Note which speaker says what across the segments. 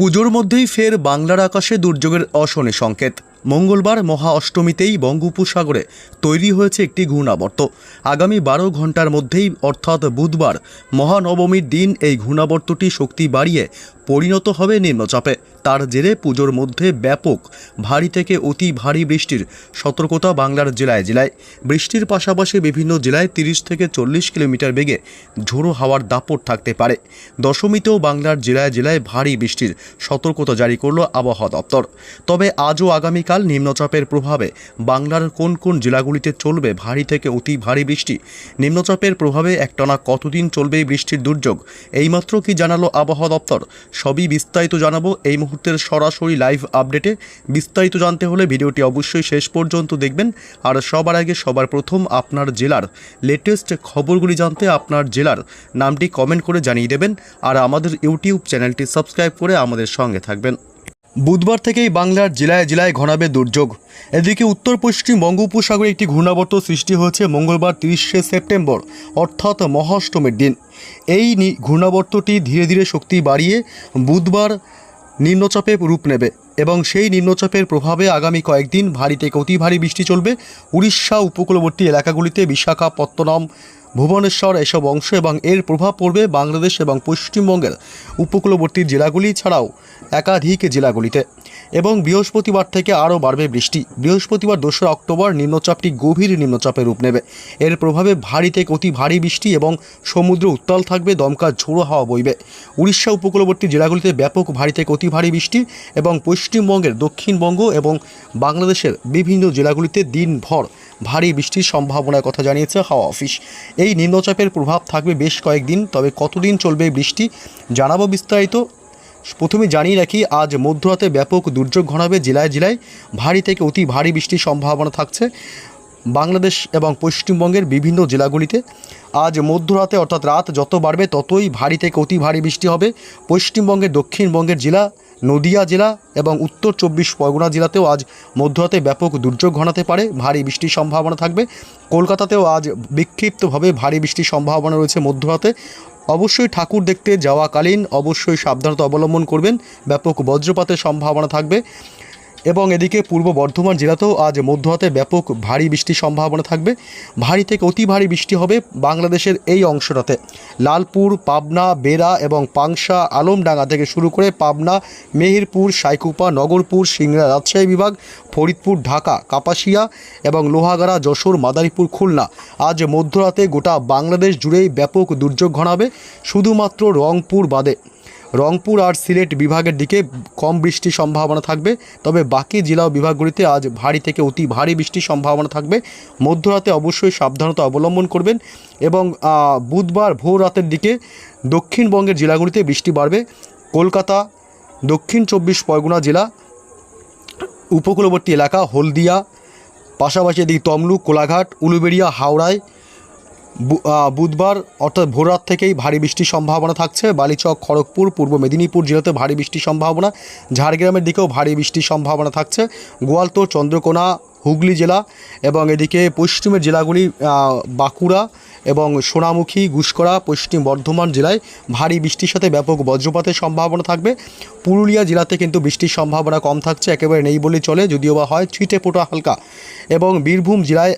Speaker 1: পুজোর মধ্যেই ফের বাংলার আকাশে দুর্যোগের অশনে সংকেত। মঙ্গলবার মহা অষ্টমীতেই বঙ্গোপসাগরে তৈরি হয়েছে একটি ঘূর্ণাবর্ত। আগামী বারো ঘণ্টার মধ্যেই, অর্থাৎ বুধবার, মহানবমীর দিন এই ঘূর্ণাবর্তটি শক্তি বাড়িয়ে পরিণত হবে নিম্নচাপে। তার জেরে পুজোর মধ্যে ব্যাপক ভারী থেকে অতি ভারী বৃষ্টির সতর্কতা বাংলার জেলায়। জেলায় বৃষ্টির পাশাপাশি বিভিন্ন জেলায় তিরিশ থেকে চল্লিশ কিলোমিটার বেগে ঝোড়ো হাওয়ার দাপট থাকতে পারে। দশমীতেও বাংলার জেলায় জেলায় ভারী বৃষ্টির সতর্কতা জারি করল আবহাওয়া দপ্তর। তবে আজও আগামীকাল নিম্নচাপের প্রভাবে বাংলার কোন কোন জেলাগুলিতে চলবে ভারী থেকে অতি ভারী বৃষ্টি? নিম্নচাপের প্রভাবে একটানা কতদিন চলবে বৃষ্টির দুর্যোগ? এইমাত্র কি জানালো আবহাওয়া দপ্তর? সবই বিস্তারিত জানাব এই মুহূর্তের সরাসরি লাইভ আপডেটে বিস্তারিত জানতে হলে ভিডিওটি অবশ্যই শেষ পর্যন্ত দেখবেন। আর সবার আগে সবার প্রথম আপনার জেলার লেটেস্ট খবরগুলি জানতে আপনার জেলার নামটি কমেন্ট করে জানিয়ে দেবেন। আর আমাদের ইউটিউব চ্যানেলটি সাবস্ক্রাইব করে আমাদের সঙ্গে থাকবেন। বুধবার থেকেই বাংলার জেলায় জেলায় ঘনাবে দুর্যোগ। এদিকে উত্তর পশ্চিম বঙ্গোপসাগরে একটি ঘূর্ণাবর্ত সৃষ্টি হয়েছে মঙ্গলবার তিরিশে সেপ্টেম্বর, অর্থাৎ মহাষ্টমীর দিন। এই ঘূর্ণাবর্তটি ধীরে ধীরে শক্তি বাড়িয়ে বুধবার নিম্নচাপে রূপ নেবে এবং সেই নিম্নচাপের প্রভাবে আগামী কয়েকদিন ভারী থেকে অতি ভারী বৃষ্টি চলবে। উড়িষ্যা, উপকূলবর্তী এলাকাগুলিতে বিশাখাপত্তনম, ভুবনেশ্বর এসব অংশ এবং এর প্রভাব পড়বে বাংলাদেশ এবং পশ্চিমবঙ্গের উপকূলবর্তী জেলাগুলি ছাড়াও একাধিক জেলাগুলিতে। এবং বৃহস্পতিবার থেকে আরও বাড়বে বৃষ্টি। বৃহস্পতিবার দোসরা অক্টোবর নিম্নচাপটি গভীর নিম্নচাপে রূপ নেবে। এর প্রভাবে ভারী থেকে অতি ভারী বৃষ্টি এবং সমুদ্র উত্তাল থাকবে, দমকা ঝোড়ো হাওয়া বইবে। উড়িষ্যা উপকূলবর্তী জেলাগুলিতে ব্যাপক ভারী থেকে অতি ভারী বৃষ্টি এবং পশ্চিমবঙ্গের দক্ষিণবঙ্গ এবং বাংলাদেশের বিভিন্ন জেলাগুলিতে দিনভর ভারী বৃষ্টির সম্ভাবনার কথা জানিয়েছে হাওয়া অফিস। এই নিম্নচাপের প্রভাব থাকবে বেশ কয়েকদিন, তবে কতদিন চলবে বৃষ্টি জানাব বিস্তারিত প্রথমে জানিয়ে রাখি, আজ মধ্যরাতে ব্যাপক দুর্যোগ ঘনাবে জেলায় জেলায়। ভারী থেকে অতি ভারী বৃষ্টির সম্ভাবনা থাকছে বাংলাদেশ এবং পশ্চিমবঙ্গের বিভিন্ন জেলাগুলিতে। আজ মধ্যরাতে অর্থাৎ রাত যত বাড়বে ততই ভারী থেকে অতি ভারী বৃষ্টি হবে। পশ্চিমবঙ্গের দক্ষিণবঙ্গের জেলা, নদিয়া জেলা এবং উত্তর চব্বিশ পরগনা জেলাতেও আজ মধ্যরাতে ব্যাপক দুর্যোগ ঘনাতে পারে, ভারী বৃষ্টির সম্ভাবনা থাকবে। কলকাতাতেও আজ বিক্ষিপ্তভাবে ভারী বৃষ্টির সম্ভাবনা রয়েছে মধ্যরাতে। অবশ্যই ঠাকুর দেখতে যাওয়াকালীন অবশ্যই সাবধানতা অবলম্বন করবেন। ব্যাপক বজ্রপাতের সম্ভাবনা থাকবে। এবং এদিকে পূর্ব বর্ধমান জেলাতেও আজ মধ্যরাতে ব্যাপক ভারী বৃষ্টির সম্ভাবনা থাকবে। ভারী থেকে অতি ভারী বৃষ্টি হবে বাংলাদেশের এই অংশটাতে। লালপুর, পাবনা, বেড়া এবং পাংশা, আলমডাঙ্গা থেকে শুরু করে পাবনা, মেহেরপুর, সাইকুপা, নগরপুর, সিংড়া রাজশাহী বিভাগ, ফরিদপুর, ঢাকা, কাপাসিয়া এবং লোহাগাড়া, যশোর, মাদারীপুর, খুলনা। আজ মধ্যরাতে গোটা বাংলাদেশ জুড়েই ব্যাপক দুর্যোগ ঘনাবে। শুধুমাত্র রংপুর বাদে। রংপুর আর সিলেট বিভাগের দিকে কম বৃষ্টির সম্ভাবনা থাকবে। তবে বাকি জেলা ও বিভাগগুলিতে আজ ভারী থেকে অতি ভারী বৃষ্টির সম্ভাবনা থাকবে। মধ্যরাতে অবশ্যই সাবধানতা অবলম্বন করবেন এবং বুধবার ভোর রাতের দিকে দক্ষিণবঙ্গের জেলাগুলিতে বৃষ্টি বাড়বে। কলকাতা, দক্ষিণ চব্বিশ পরগনা জেলা, উপকূলবর্তী এলাকা হলদিয়া, পাশাপাশি এদিকে তমলুক, কোলাঘাট, উলুবেড়িয়া, হাওড়ায় বুধবার, অর্থাৎ ভোররাত থেকেই ভারী বৃষ্টির সম্ভাবনা থাকছে। বালিচক, খড়গপুর, পূর্ব মেদিনীপুর জেলাতে ভারী বৃষ্টির সম্ভাবনা। ঝাড়গ্রামের দিকেও ভারী বৃষ্টির সম্ভাবনা থাকছে। গোয়ালতোড় চন্দ্রকোনা, হুগলি জেলা এবং এদিকে পশ্চিমের জেলাগুলি বাঁকুড়া এবং সোনামুখী গুসকরা পশ্চিম বর্ধমান জেলায় ভারী বৃষ্টির সাথে ব্যাপক বজ্রপাতের সম্ভাবনা থাকবে। পুরুলিয়া জেলাতে কিন্তু বৃষ্টির সম্ভাবনা কম থাকছে, একেবারে নেই বলে চলে, যদিও বা হয় ছিটে ফোটা হালকা। এবং বীরভূম জেলায়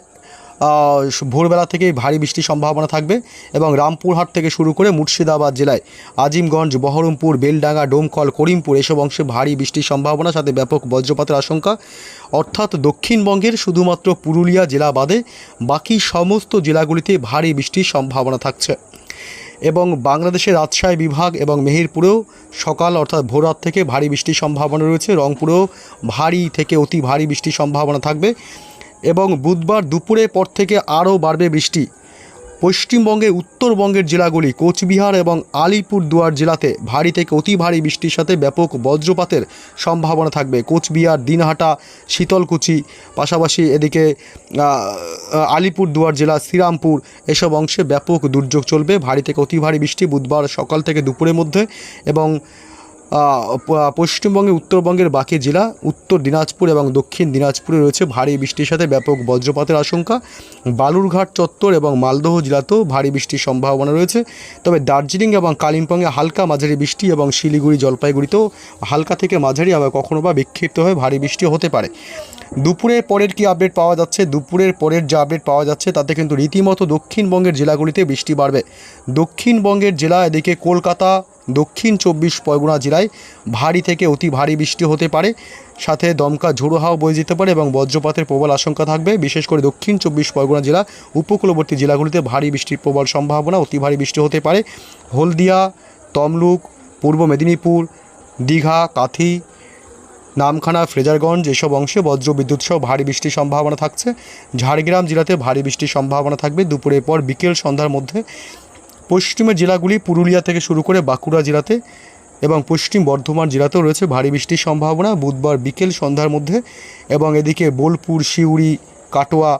Speaker 1: ভোরবেলা থেকেই ভারী বৃষ্টির সম্ভাবনা থাকবে এবং রামপুরহাট থেকে শুরু করে মুর্শিদাবাদ জেলায় আজিমগঞ্জ, বহরমপুর, বেলডাঙ্গা, ডোমকল, করিমপুর এসব অংশে ভারী বৃষ্টির সম্ভাবনা সাথে ব্যাপক বজ্রপাতের আশঙ্কা। অর্থাৎ দক্ষিণবঙ্গের শুধুমাত্র পুরুলিয়া জেলা বাদে বাকি সমস্ত জেলাগুলিতে ভারী বৃষ্টির সম্ভাবনা থাকছে। এবং বাংলাদেশের রাজশাহী বিভাগ এবং মেহেরপুরেও সকাল অর্থাৎ ভোররাত থেকে ভারী বৃষ্টির সম্ভাবনা রয়েছে। রংপুরেও ভারী থেকে অতি ভারী বৃষ্টির সম্ভাবনা থাকবে। এবং বুধবার দুপুরের পর থেকে আরও বাড়বে বৃষ্টি। পশ্চিমবঙ্গে উত্তরবঙ্গের জেলাগুলি কোচবিহার এবং আলিপুরদুয়ার জেলাতে ভারী থেকে অতি ভারী বৃষ্টির সাথে ব্যাপক বজ্রপাতের সম্ভাবনা থাকবে। কোচবিহার, দিনহাটা, শীতলকুচি, পাশাপাশি এদিকে আলিপুরদুয়ার জেলা, শ্রীরামপুর এসব অংশে ব্যাপক দুর্যোগ চলবে। ভারী থেকে অতি ভারী বৃষ্টি বুধবার সকাল থেকে দুপুরের মধ্যে এবং পশ্চিমবঙ্গে, উত্তরবঙ্গের বাকি জেলা, উত্তর দিনাজপুর এবং দক্ষিণ দিনাজপুরে রয়েছে ভারী বৃষ্টির সাথে ব্যাপক বজ্রপাতের আশঙ্কা। বালুরঘাট, চত্বর এবং মালদহ জেলাতেও ভারী বৃষ্টির সম্ভাবনা রয়েছে। তবে দার্জিলিং এবং কালিম্পংয়ে হালকা মাঝারি বৃষ্টি এবং শিলিগুড়ি, জলপাইগুড়িতেও হালকা থেকে মাঝারি আবার কখনো বা বিক্ষিপ্ত হয়ে ভারী বৃষ্টি হতে পারে। দুপুরের পরের কি আপডেট পাওয়া যাচ্ছে? দুপুরের পরের যে আপডেট পাওয়া যাচ্ছে, তাতে কিন্তু রীতিমতো দক্ষিণবঙ্গের জেলাগুলিতে বৃষ্টি বাড়বে। দক্ষিণবঙ্গের জেলা এদিকে কলকাতা দক্ষিণ চব্বিশ পরগনা জেলায় ভারী থেকে অতি ভারী বৃষ্টি হতে পারে। সাথে দমকা ঝোড়ো হাওয়া বয়ে যেতে পারে এবং বজ্রপাতের প্রবল আশঙ্কা থাকবে। বিশেষ করে দক্ষিণ চব্বিশ পরগনা জেলা, উপকূলবর্তী জেলাগুলিতে ভারী বৃষ্টির প্রবল সম্ভাবনা, অতি ভারী বৃষ্টি হতে পারে। হলদিয়া, তমলুক, পূর্ব মেদিনীপুর, দীঘা, কাথি, নামখানা, ফ্রেজারগঞ্জ এসব অংশে বজ্র বিদ্যুৎ সহ ভারী বৃষ্টির সম্ভাবনা থাকছে। ঝাড়গ্রাম জেলাতে ভারী বৃষ্টির সম্ভাবনা থাকবে। দুপুরের পর বিকেল সন্ধ্যার মধ্যে পশ্চিমের জেলাগুলি পুরুলিয়া থেকে শুরু করে বাঁকুড়া জেলাতে এবং পশ্চিম বর্ধমান জেলাতেও রয়েছে ভারী বৃষ্টির সম্ভাবনা। বুধবার বিকেল সন্ধ্যার মধ্যে এবং এদিকে বোলপুর, সিউড়ি, কাটোয়া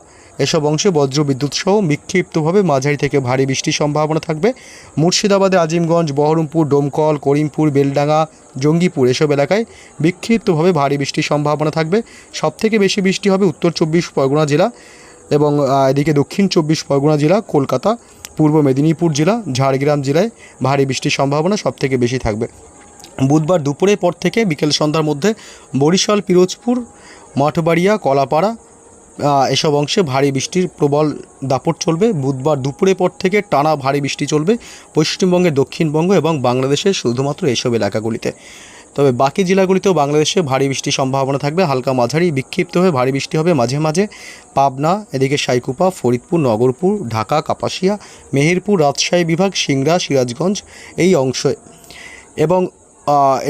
Speaker 1: এসব অংশে বজ্র বিদ্যুৎ সহ বিক্ষিপ্তভাবে মাঝারি থেকে ভারী বৃষ্টির সম্ভাবনা থাকবে। মুর্শিদাবাদে আজিমগঞ্জ, বহরমপুর, ডোমকল, করিমপুর, বেলডাঙ্গা, জঙ্গিপুর এসব এলাকায় বিক্ষিপ্তভাবে ভারী বৃষ্টির সম্ভাবনা থাকবে। সবথেকে বেশি বৃষ্টি হবে উত্তর চব্বিশ পরগনা জেলা এবং এদিকে দক্ষিণ চব্বিশ পরগনা জেলা, কলকাতা পূর্ব মেদিনীপুর জেলা, ঝাড়গ্রাম জেলায় ভারী বৃষ্টির সম্ভাবনা সবথেকে বেশি থাকবে। বুধবার দুপুরের পর থেকে বিকেল সন্ধ্যার মধ্যে বরিশাল, পিরোজপুর, মঠবাড়িয়া, কলাপাড়া এসব অংশে ভারী বৃষ্টির প্রবল দাপট চলবে। বুধবার দুপুরের পর থেকে টানা ভারী বৃষ্টি চলবে পশ্চিমবঙ্গের দক্ষিণবঙ্গ এবং বাংলাদেশের শুধুমাত্র এসব এলাকাগুলিতে। তবে বাকি জেলাগুলিতেও বাংলাদেশে ভারী বৃষ্টির সম্ভাবনা থাকবে। হালকা মাঝারি, বিক্ষিপ্ত হয়ে ভারী বৃষ্টি হবে মাঝে মাঝে। পাবনা, এদিকে সাইকুপা, ফরিদপুর, নগরপুর, ঢাকা, কাপাসিয়া, মেহেরপুর, রাজশাহী বিভাগ, সিংড়া, সিরাজগঞ্জ এই অংশে। এবং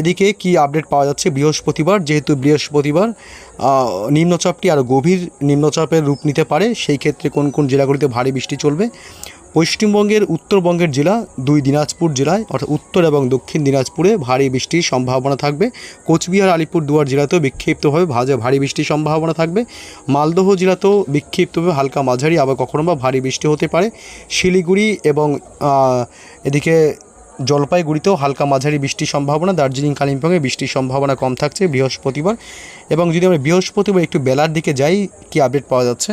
Speaker 1: এদিকে কি আপডেট পাওয়া যাচ্ছে? বৃহস্পতিবার, যেহেতু বৃহস্পতিবার নিম্নচাপটি আরও গভীর নিম্নচাপের রূপ নিতে পারে, সেই ক্ষেত্রে কোন কোন জেলাগুলিতে ভারী বৃষ্টি চলবে? পশ্চিমবঙ্গের উত্তরবঙ্গের জেলা, দুই দিনাজপুর জেলায়, অর্থাৎ উত্তর এবং দক্ষিণ দিনাজপুরে ভারী বৃষ্টির সম্ভাবনা থাকবে। কোচবিহার আলিপুর দুয়ার জেলাতেও বিক্ষিপ্তভাবে ভাজা ভারী বৃষ্টির সম্ভাবনা থাকবে। মালদহ জেলাতেও বিক্ষিপ্তভাবে হালকা মাঝারি, আবার কখনো বা ভারী বৃষ্টি হতে পারে। শিলিগুড়ি এবং এদিকে জলপাইগুড়িতেও হালকা মাঝারি বৃষ্টির সম্ভাবনা। দার্জিলিং, কালিম্পংয়ে বৃষ্টির সম্ভাবনা কম থাকছে বৃহস্পতিবার। এবং যদি আমরা বৃহস্পতিবার একটু বেলার দিকে যাই, কি আপডেট পাওয়া যাচ্ছে?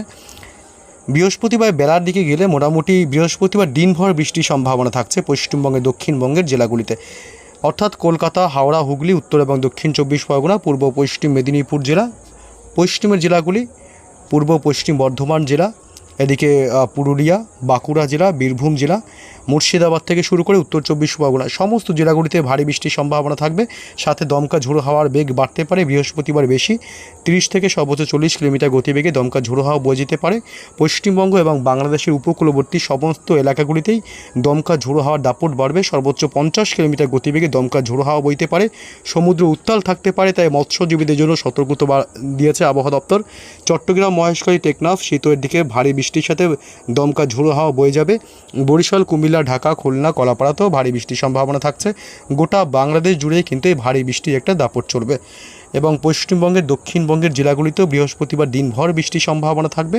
Speaker 1: বৃহস্পতিবার বেলার দিকে গেলে মোটামুটি বৃহস্পতিবার দিনভর বৃষ্টির সম্ভাবনা থাকছে পশ্চিমবঙ্গের, দক্ষিণবঙ্গের জেলাগুলিতে। অর্থাৎ কলকাতা, হাওড়া, হুগলি, উত্তর এবং দক্ষিণ চব্বিশ পরগনা, পূর্ব পশ্চিম মেদিনীপুর জেলা, পশ্চিমের জেলাগুলি, পূর্ব পশ্চিম বর্ধমান জেলা এদিকে পুরুলিয়া, বাঁকুড়া জেলা, বীরভূম জেলা, মুর্শিদাবাদ থেকে শুরু করে উত্তর চব্বিশ পরগনা, সমস্ত জেলাগুলিতে ভারী বৃষ্টির সম্ভাবনা থাকবে। সাথে দমকা ঝোড়ো হাওয়ার বেগ বাড়তে পারে, বৃহস্পতিবার বেশি। তিরিশ থেকে সর্বোচ্চ চল্লিশ কিলোমিটার গতিবেগে দমকা ঝোড়ো হাওয়া বয়ে যেতে পারে। পশ্চিমবঙ্গ এবং বাংলাদেশের উপকূলবর্তী সমস্ত এলাকাগুলিতেই দমকা ঝোড়ো হাওয়ার দাপট বাড়বে। সর্বোচ্চ পঞ্চাশ কিলোমিটার গতিবেগে দমকা ঝোড়ো হাওয়া বইতে পারে। সমুদ্র উত্তাল থাকতে পারে, তাই মৎস্যজীবীদের জন্য সতর্কতা দিয়েছে আবহাওয়া দপ্তর। চট্টগ্রাম মহেশখালী, টেকনাফ শীতের দিকে ভারী বৃষ্টির সাথে দমকা ঝোড়ো হাওয়া বয়ে যাবে। বরিশাল, কুমিল্লা, ঢাকা, খুলনা, কলাপাড়াতেও ভারী বৃষ্টির সম্ভাবনা থাকছে। গোটা বাংলাদেশ জুড়েই কিন্তু এই ভারী বৃষ্টির একটা দাপট চলবে। এবং পশ্চিমবঙ্গের, দক্ষিণবঙ্গের জেলাগুলিতেও বৃহস্পতিবার দিনভর বৃষ্টির সম্ভাবনা থাকবে।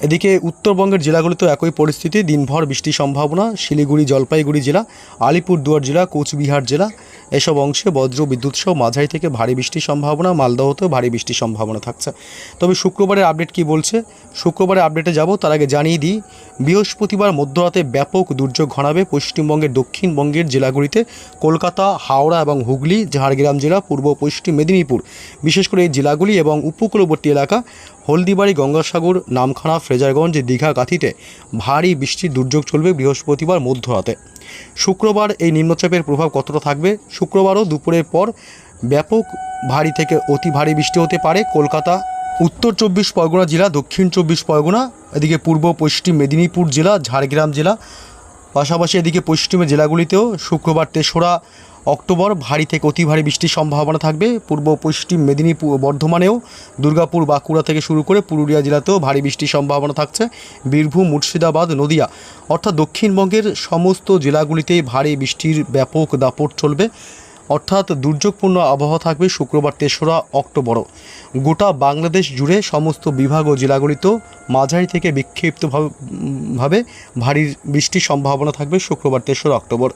Speaker 1: এদিকে উত্তরবঙ্গের জেলাগুলিতেও একই পরিস্থিতি। দিনভর বৃষ্টির সম্ভাবনা। শিলিগুড়ি, জলপাইগুড়ি জেলা, আলিপুরদুয়ার জেলা, কোচবিহার জেলা, এসব অংশে বজ্র, বিদ্যুৎ সহ মাঝারি থেকে ভারী বৃষ্টির সম্ভাবনা। মালদহতেও ভারী বৃষ্টির সম্ভাবনা থাকছে। তবে শুক্রবারের আপডেট কি বলছে? শুক্রবারের আপডেটে যাব, তার আগে জানিয়ে দিই, বৃহস্পতিবার মধ্যরাতে ব্যাপক দুর্যোগ ঘনাবে পশ্চিমবঙ্গের দক্ষিণবঙ্গের জেলাগুলিতে। কলকাতা, হাওড়া এবং হুগলি, ঝাড়গ্রাম জেলা, পূর্ব পশ্চিম মেদিনীপুর, বিশেষ করে এই জেলাগুলি এবং উপকূলবর্তী এলাকা হলদিবাড়ি গঙ্গাসাগর, নামখানা, ফ্রেজারগঞ্জ, দীঘা কাথিতে ভারী বৃষ্টির দুর্যোগ চলবে বৃহস্পতিবার মধ্যরাতে। শুক্রবার এই নিম্নচাপের প্রভাব কতটা থাকবে? শুক্রবারও দুপুরের পর ব্যাপক ভারী থেকে অতি ভারী বৃষ্টি হতে পারে কলকাতা, উত্তর চব্বিশ পরগনা জেলা, দক্ষিণ চব্বিশ পরগনা, এদিকে পূর্ব পশ্চিম মেদিনীপুর জেলা, ঝাড়গ্রাম জেলা, পাশাপাশি এদিকে পশ্চিমের জেলাগুলিতেও শুক্রবার তেসরা অক্টোবর ভারী থেকে অতি ভারী বৃষ্টির সম্ভাবনা থাকবে। পূর্ব পশ্চিম মেদিনীপুর বর্ধমানেও দুর্গাপুর বাঁকুড়া থেকে শুরু করে পুরুলিয়া জেলাতেও ভারী বৃষ্টির সম্ভাবনা থাকছে। বীরভূম, মুর্শিদাবাদ, নদিয়া অর্থাৎ দক্ষিণবঙ্গের সমস্ত জেলাগুলিতেই ভারী বৃষ্টির ব্যাপক দাপট চলবে। অর্থাৎ দুর্যোগপূর্ণ আবহাওয়া থাকবে শুক্রবার, তেসরা অক্টোবরও। গোটা বাংলাদেশ জুড়ে সমস্ত বিভাগ ও জেলাগুলিতেও মাঝারি থেকে বিক্ষিপ্তভাবে ভাবে ভারী বৃষ্টির সম্ভাবনা থাকবে শুক্রবার, তেসরা অক্টোবর।